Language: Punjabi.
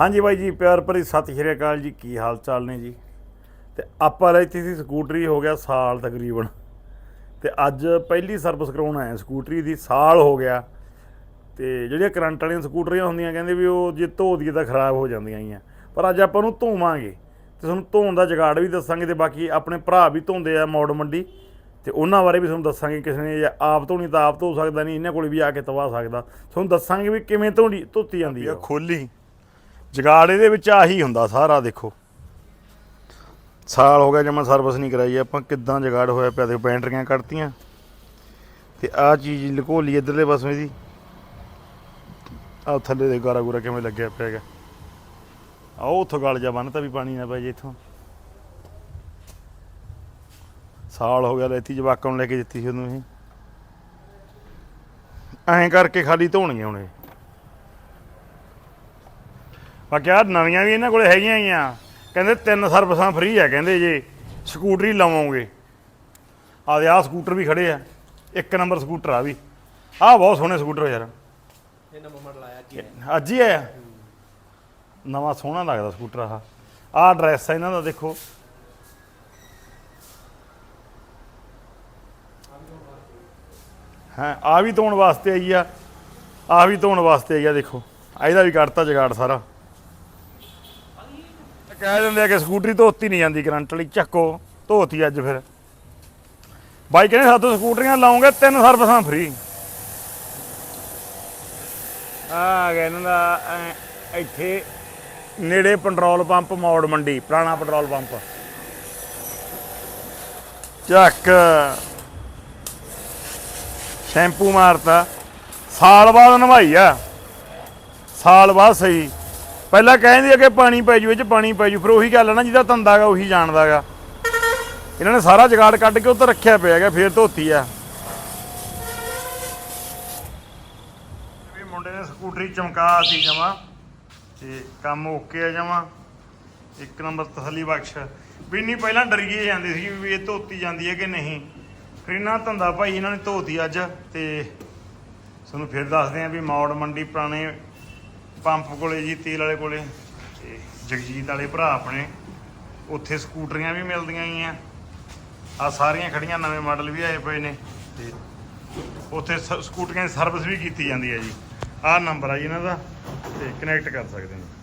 ਹਾਂਜੀ ਬਾਈ ਜੀ, ਪਿਆਰ ਭਰੀ ਸਤਿ ਸ਼੍ਰੀ ਅਕਾਲ ਜੀ। ਕੀ ਹਾਲ ਚਾਲ ਨੇ ਜੀ? ਤੇ ਆਪਾਂ ਲੈਤੀ ਸੀ ਸਕੂਟਰੀ, ਹੋ ਗਿਆ ਸਾਲ ਤਕਰੀਬਨ। ਤੇ ਅੱਜ ਪਹਿਲੀ ਸਰਵਿਸ ਕਰਾਉਣ ਆਏ ਸਕੂਟਰੀ ਦੀ, ਸਾਲ ਹੋ ਗਿਆ। ਤੇ ਜਿਹੜੀਆਂ ਕਰੰਟ ਵਾਲੀਆਂ ਸਕੂਟਰੀਆਂ ਹੁੰਦੀਆਂ, ਕਹਿੰਦੇ ਵੀ ਉਹ ਜੇ ਧੋ ਦਈਏ ਤਾਂ ਖਰਾਬ ਹੋ ਜਾਂਦੀਆਂ ਹੀ ਆ ਪਰ ਅੱਜ ਆਪਾਂ ਨੂੰ ਧੋਵਾਂਗੇ ਤੇ ਤੁਹਾਨੂੰ ਧੋਣ ਦਾ ਜਗਾੜ ਵੀ ਦੱਸਾਂਗੇ ਤੇ ਬਾਕੀ ਆਪਣੇ ਭਰਾ ਵੀ ਧੋਂਦੇ ਆ ਮੌੜ ਮੰਡੀ। ਤੇ ਉਹਨਾਂ ਬਾਰੇ ਵੀ ਤੁਹਾਨੂੰ ਦੱਸਾਂਗੇ ਕਿਸੇ ਨੇ ਜੇ ਆਪ ਧੋਣੀ ਤਾਂ ਆਪ ਧੋ ਸਕਦਾ ਨਹੀਂ, ਇਹਨਾਂ ਕੋਲ ਵੀ ਆ ਕੇ ਤਵਾ ਸਕਦਾ। ਤੁਹਾਨੂੰ ਦੱਸਾਂਗੇ ਵੀ ਕਿਵੇਂ ਧੋਣੀ ਧੋਤੀ ਜਾਂਦੀ ਆ ਖੋਲੀ। ਜਗਾੜ ਇਹਦੇ ਵਿੱਚ ਆਹੀ ਹੁੰਦਾ ਸਾਰਾ, ਦੇਖੋ। ਸਾਲ ਹੋ ਗਿਆ ਜਮਾ ਸਰਵਿਸ ਨਹੀਂ ਕਰਾਈ, ਆਪਾਂ ਕਿੱਦਾਂ ਜਗਾੜ ਹੋਇਆ ਪਿਆ ਤੇ ਬੈਂਟਰੀਆਂ ਕੱਢਤੀਆਂ। ਤੇ ਆਹ ਚੀਜ਼ ਲੁਕੋ ਲਈ ਇਧਰਲੇ ਪਾਸੋਂ ਇਹਦੀ ਆਹ ਥੱਲੇ ਦੇ ਗਾਰਾ ਗੂਰਾ ਕਿਵੇਂ ਲੱਗਿਆ ਪਿਆ ਹੈਗਾ। ਆਹ ਉੱਥੋਂ ਗਲ ਜਾ ਬੰਨਤਾ ਵੀ ਪਾਣੀ ਨਾ ਪੈ ਜੇ ਇੱਥੋਂ। ਸਾਲ ਹੋ ਗਿਆ ਲੈਤੀ ਜਵਾਕਾਂ ਨੂੰ ਲੈ ਕੇ ਦਿੱਤੀ ਸੀ ਉਹਨੂੰ ਇਹ। ਐਂ ਕਰਕੇ ਖਾਲੀ ਧੋਣਗੇ ਹੁਣ ਇਹ। ਬਾਕੀ ਆਹ ਨਵੀਆਂ ਵੀ ਇਹਨਾਂ ਕੋਲੇ ਹੈਗੀਆਂ ਹੀ ਆ ਕਹਿੰਦੇ ਤਿੰਨ ਸਰਵਿਸਾਂ ਫ੍ਰੀ ਆ ਕਹਿੰਦੇ ਜੇ ਸਕੂਟਰੀ ਲਵਾਂਗੇ। ਆਦੇ ਆਹ ਸਕੂਟਰ ਵੀ ਖੜੇ ਆ। ਇੱਕ ਨੰਬਰ ਸਕੂਟਰ ਆ ਵੀ। ਆਹ ਬਹੁਤ ਸੋਹਣੇ ਸਕੂਟਰ ਆ ਯਾਰ। ਇਹ ਨਵਾਂ ਮਾਡਲ ਆਇਆ ਅੱਜ ਹੀ ਆਇਆ। ਨਵਾਂ ਸੋਹਣਾ ਲੱਗਦਾ ਸਕੂਟਰ ਆਹ। ਆਹ ਐਡਰੈਸ ਆ ਇਹਨਾਂ ਦਾ ਦੇਖੋ। ਹਾਂ ਆ ਵੀ ਧੋਣ ਵਾਸਤੇ ਆਈ ਆ। ਆ ਵੀ ਧੋਣ ਵਾਸਤੇ ਆਈ ਆ ਦੇਖੋ। ਇਹਦਾ ਵੀ ਕੱਢਤਾ ਜਗਾੜ ਸਾਰਾ। ਕਹਿ ਦਿੰਦੇ ਆ ਕਿ ਸਕੂਟਰੀ ਧੋਤੀ ਨਹੀਂ ਜਾਂਦੀ ਕਰੰਟ ਲਈ ਚੱਕੋ, ਧੋਤੀ ਅੱਜ ਫਿਰ। ਬਾਈ ਕਹਿੰਦੇ ਸਾਤੋਂ ਸਕੂਟਰੀਆਂ ਲਾਉਂਗੇ, ਤਿੰਨ ਸਰਵਿਸਾਂ ਫ੍ਰੀ ਆ ਗਿਆ ਇਹਨਾਂ ਦਾ ਇੱਥੇ ਨੇੜੇ ਪੈਟਰੋਲ ਪੰਪ, ਮੌੜ ਮੰਡੀ, ਪੁਰਾਣਾ ਪੈਟਰੋਲ ਪੰਪ। ਚੱਕ। ਸ਼ੈਂਪੂ ਮਾਰਤਾ। ਸਾਲ ਬਾਅਦ ਨਵਾਈ ਆ। ਸਾਲ ਬਾਅਦ ਸਹੀ। ਪਹਿਲਾਂ ਕਹਿੰਦੇ ਆ ਕਿ ਪਾਣੀ ਪੈ ਜੂ, ਇਹ ਚ ਪਾਣੀ ਪੈ ਜੂ, ਫਿਰ ਉਹੀ ਗੱਲ ਆ ਨਾ, ਜਿਹਦਾ ਧੰਦਾਗਾ ਉਹੀ ਜਾਣਦਾਗਾ ਇਹਨਾਂ ਨੇ ਸਾਰਾ ਜਗਾੜ ਕੱਢ ਕੇ ਉੱਧਰ ਰੱਖਿਆ ਪਿਆ ਹੈਗਾ, ਫੇਰ ਧੋਤੀ ਆ। ਵੀ ਮੁੰਡੇ ਨੇ ਸਕੂਟਰੀ ਚਮਕਾਤੀ ਜਮਾ, ਤੇ ਕੰਮ ਓਕੇ ਆ ਜਮਾ। ਇੱਕ ਨੰਬਰ ਤਸੱਲੀ ਬਖਸ਼। ਵੀ ਨਹੀਂ ਪਹਿਲਾਂ ਡਰੀਏ ਜਾਂਦੇ ਸੀ ਵੀ ਇਹ ਧੋਤੀ ਜਾਂਦੀ ਹੈ ਕਿ ਨਹੀਂ। ਫਿਰ ਇਹਨਾਂ ਧੰਦਾ ਭਾਈ ਇਹਨਾਂ ਨੇ ਧੋਤੀ ਅੱਜ, ਤੇ ਤੁਹਾਨੂੰ ਫਿਰ ਦੱਸਦੇ ਆ ਵੀ ਮੌੜ ਮੰਡੀ ਪੁਰਾਣੇ ਪੰਪ ਕੋਲੇ ਜੀ, ਤੇਲ ਵਾਲੇ ਕੋਲੇ। ਤੇ ਜਗਜੀਤ ਵਾਲੇ ਭਰਾ ਆਪਣੇ, ਉੱਥੇ ਸਕੂਟਰੀਆਂ ਵੀ ਮਿਲਦੀਆਂ ਹੀ ਆ। ਆ ਸਾਰੀਆਂ ਖੜੀਆਂ, ਨਵੇਂ ਮਾਡਲ ਵੀ ਆਏ ਪਏ ਨੇ। ਤੇ ਉੱਥੇ ਸ- ਸਕੂਟਰੀਆਂ ਦੀ ਸਰਵਿਸ ਵੀ ਕੀਤੀ ਜਾਂਦੀ ਹੈ ਜੀ। ਆਹ ਨੰਬਰ ਆ ਜੀ ਇਹਨਾਂ ਦਾ, ਤੇ ਕਨੈਕਟ ਕਰ ਸਕਦੇ ਨੇ।